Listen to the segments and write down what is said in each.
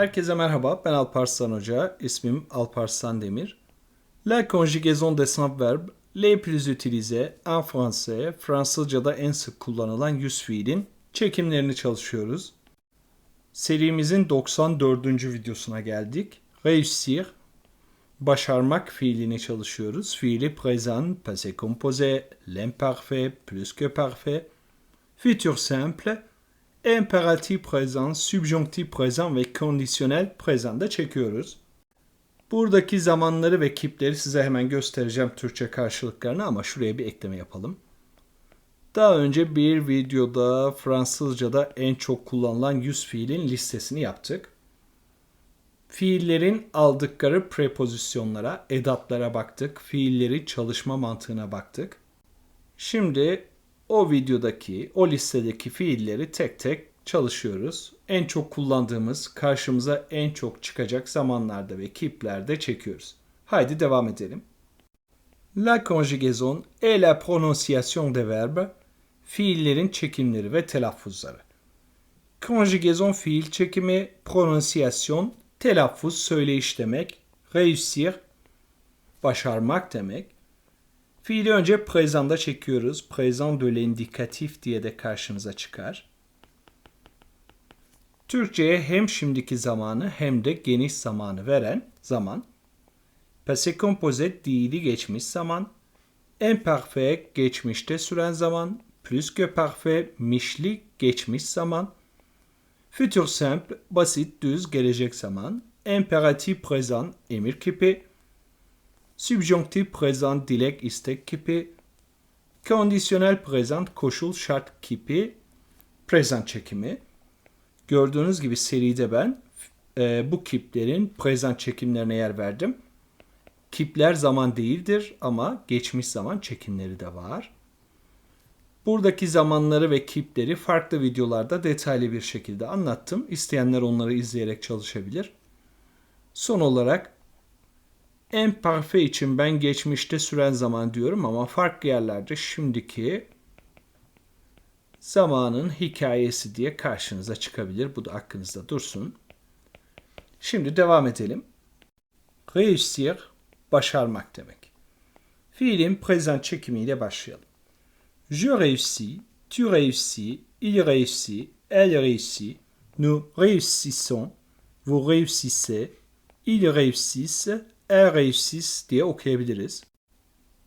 Herkese merhaba, ben Alparslan Hoca, ismim Alparslan Demir. La conjugaison des verbes les plus utilisés en français, Fransızca'da en sık kullanılan yüz fiilin çekimlerini çalışıyoruz. Serimizin 94. videosuna geldik. Réussir, başarmak fiilini çalışıyoruz. Fiili présent, passé composé, l'imparfait, plus que parfait, futur simple, imperatif présent, subjonctif présent ve kondisiyonel présent da çekiyoruz. Buradaki zamanları ve kipleri size hemen göstereceğim Türkçe karşılıklarını ama şuraya bir ekleme yapalım. Daha önce bir videoda Fransızca'da en çok kullanılan yüz fiilin listesini yaptık. Fiillerin aldıkları prepozisyonlara, edatlara baktık. Fiilleri çalışma mantığına baktık. Şimdi o videodaki, o listedeki fiilleri tek tek çalışıyoruz. En çok kullandığımız, karşımıza en çok çıkacak zamanlarda ve kiplerde çekiyoruz. Haydi devam edelim. La conjugaison et la prononciation des verbes, fiillerin çekimleri ve telaffuzları. Conjugaison fiil çekimi, prononciation, telaffuz, söyleyiş demek, réussir, başarmak demek, Fiili önce présent'da çekiyoruz. Présent de l'indikatif diye de karşımıza çıkar. Türkçe'ye hem şimdiki zamanı hem de geniş zamanı veren zaman. Passé composé fiili geçmiş zaman. Imparfait geçmişte süren zaman. Plus que parfait mişli geçmiş zaman. Futur simple basit düz gelecek zaman. Imperatif présent emir kipi. Subjonktif présent dilek istek kipi. Kondisyonel present koşul şart kipi. Present çekimi. Gördüğünüz gibi seride ben e, bu kiplerin present çekimlerine yer verdim. Kipler zaman değildir ama geçmiş zaman çekimleri de var. Buradaki zamanları ve kipleri farklı videolarda detaylı bir şekilde anlattım. İsteyenler onları izleyerek çalışabilir. Son olarak en parfe için ben geçmişte süren zaman diyorum ama farklı yerlerde şimdiki zamanın hikayesi diye karşınıza çıkabilir. Bu da aklınızda dursun. Şimdi devam edelim. Réussir, başarmak demek. Fiilin present çekimiyle başlayalım. Je réussis, tu réussis, il réussit, elle réussit, nous réussissons, vous réussissez, ils réussissent, réussit diye okuyabiliriz.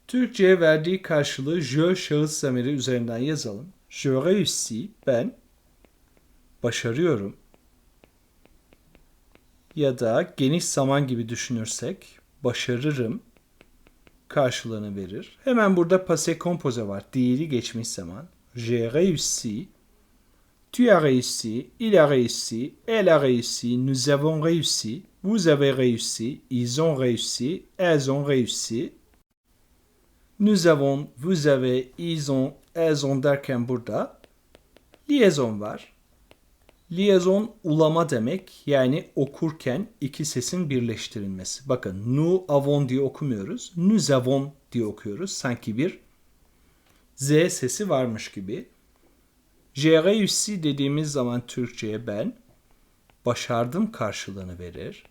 Türkçe'ye verdiği karşılığı je şahıs zamiri üzerinden yazalım. Je réussis, ben başarıyorum. Ya da geniş zaman gibi düşünürsek başarırım karşılığını verir. Hemen burada passé composé var. Diğeri geçmiş zaman. J'ai réussi, tu as réussi, il a réussi, elle a réussi, nous avons réussi, vous avez réussi, ils ont réussi, elles ont réussi. Nous avons, vous avez, ils ont, elles ont derken burada liaison var. Liaison ulama demek yani okurken iki sesin birleştirilmesi. Bakın nous avons diye okumuyoruz. Nous avons diye okuyoruz. Sanki bir Z sesi varmış gibi. J'ai réussi dediğimiz zaman Türkçe'ye ben başardım karşılığını verir.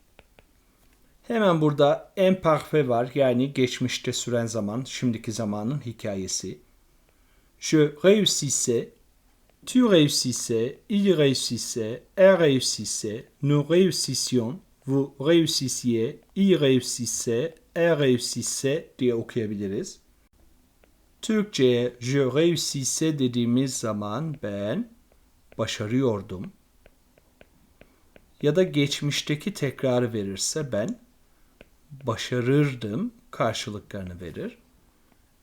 Hemen burada imparfait var yani geçmişte süren zaman, şimdiki zamanın hikayesi. Je réussissais, tu réussissais, il réussissait, elle réussissait, nous réussissions, vous réussissiez, il réussissait, elle réussissait diye okuyabiliriz. Türkçe'ye je réussissais dediğimiz zaman ben başarıyordum. Ya da geçmişteki tekrarı verirse ben başarırdım karşılıklarını verir.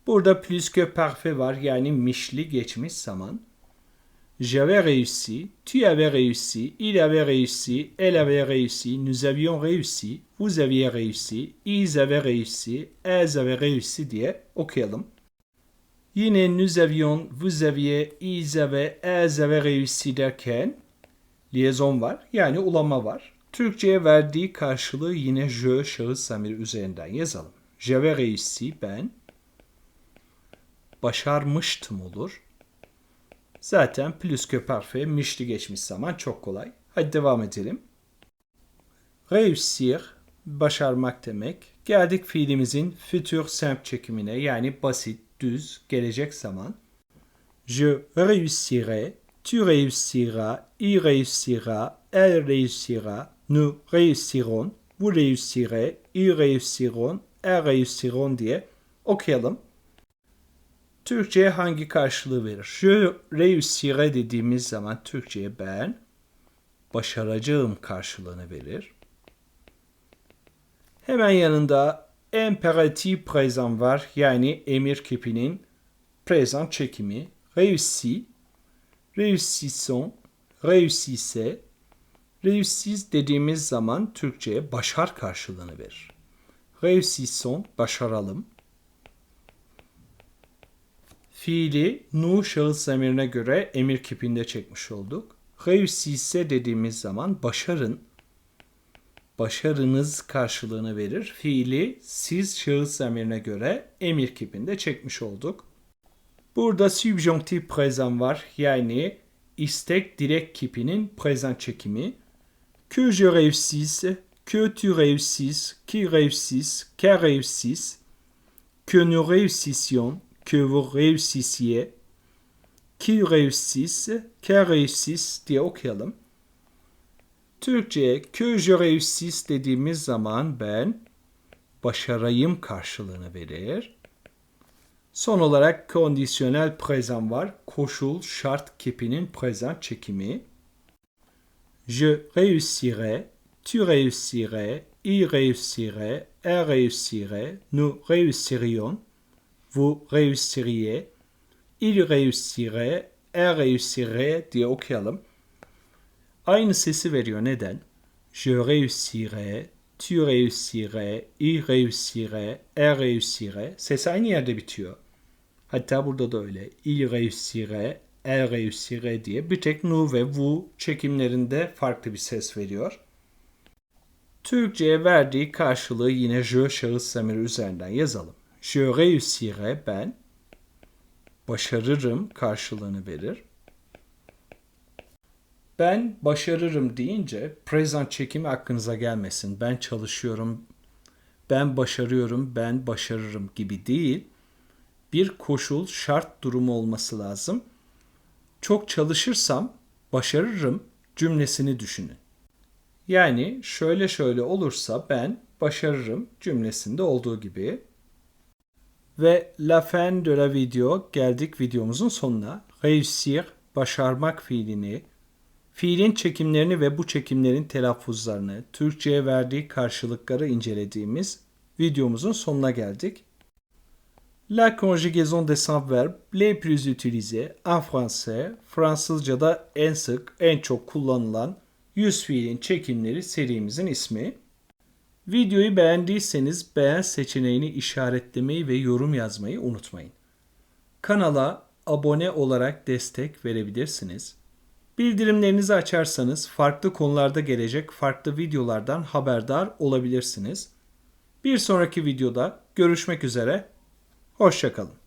Burada plus que parfait var yani mişli geçmiş zaman. J'avais réussi, tu avais réussi, il avait réussi, elle avait réussi, nous avions réussi, vous aviez réussi, ils avaient réussi, elles avaient réussi diye okuyalım. Yine nous avions, vous aviez, ils avaient, elles avaient réussi derken liaison var yani ulama var. Türkçe'ye verdiği karşılığı yine je şahıs zamiri üzerinden yazalım. J'avais réussi ben başarmıştım olur. Zaten plus que parfait mişli geçmiş zaman çok kolay. Hadi devam edelim. Réussir, başarmak demek. Geldik fiilimizin futur simple çekimine yani basit, düz, gelecek zaman. Je réussirai, tu réussiras, il réussira, elle réussira, nous réussirons, vous réussirez, ils réussiront, elles réussiront diye okuyalım. Türkçe'ye hangi karşılığı verir? Je réussirai dediğimiz zaman Türkçe'ye ben başaracağım karşılığını verir. Hemen yanında imperatif présent var. Yani emir kipinin présent çekimi. Réussi, réussissons, réussissez. Réussis dediğimiz zaman Türkçe'ye başar karşılığını verir. Réussissons, başaralım. Fiili nu şahıs zamirine göre emir kipinde çekmiş olduk. Réussissez dediğimiz zaman başarın, başarınız karşılığını verir. Fiili siz şahıs zamirine göre emir kipinde çekmiş olduk. Burada subjonctif présent var. Yani istek direkt kipinin présent çekimi. Que je réussisse, que tu réussisses, qui réussisse, qu'elle réussisse, que nous réussissions, que vous réussissiez, qui réussisse, qu'elle réussisse diye okuyalım. Türkçe'ye que je réussisse dediğimiz zaman ben başarayım karşılığını verir. Son olarak kondisyonel présent var. Koşul, şart kipinin présent çekimi. Je réussirai, tu réussirais, il réussirait, elle réussirait, nous réussirions, vous réussiriez, il réussirait, elle réussirait diye okuyalım. Aynı sesi veriyor. Neden? Je réussirais, tu réussirais, il réussirait, elle réussirait. Ses aynı yerde bitiyor. Hatta burada da öyle. Il réussirait, elle réussirait diye bir tek nu ve vu çekimlerinde farklı bir ses veriyor. Türkçe'ye verdiği karşılığı yine je şahıs zamiri üzerinden yazalım. Je réussirais ben başarırım karşılığını verir. Ben başarırım deyince present çekimi aklınıza gelmesin. Ben çalışıyorum, ben başarıyorum, ben başarırım gibi değil. Bir koşul, şart durumu olması lazım. Çok çalışırsam başarırım cümlesini düşünün. Yani şöyle şöyle olursa ben başarırım cümlesinde olduğu gibi. Ve la fin de la video geldik videomuzun sonuna. Réussir, başarmak fiilini, fiilin çekimlerini ve bu çekimlerin telaffuzlarını, Türkçe'ye verdiği karşılıkları incelediğimiz videomuzun sonuna geldik. La conjugaison des verbes les plus utilisés en français, Fransızca'da en sık, en çok kullanılan yüz fiilin çekimleri serimizin ismi. Videoyu beğendiyseniz beğen seçeneğini işaretlemeyi ve yorum yazmayı unutmayın. Kanala abone olarak destek verebilirsiniz. Bildirimlerinizi açarsanız farklı konularda gelecek farklı videolardan haberdar olabilirsiniz. Bir sonraki videoda görüşmek üzere. Hoşçakalın.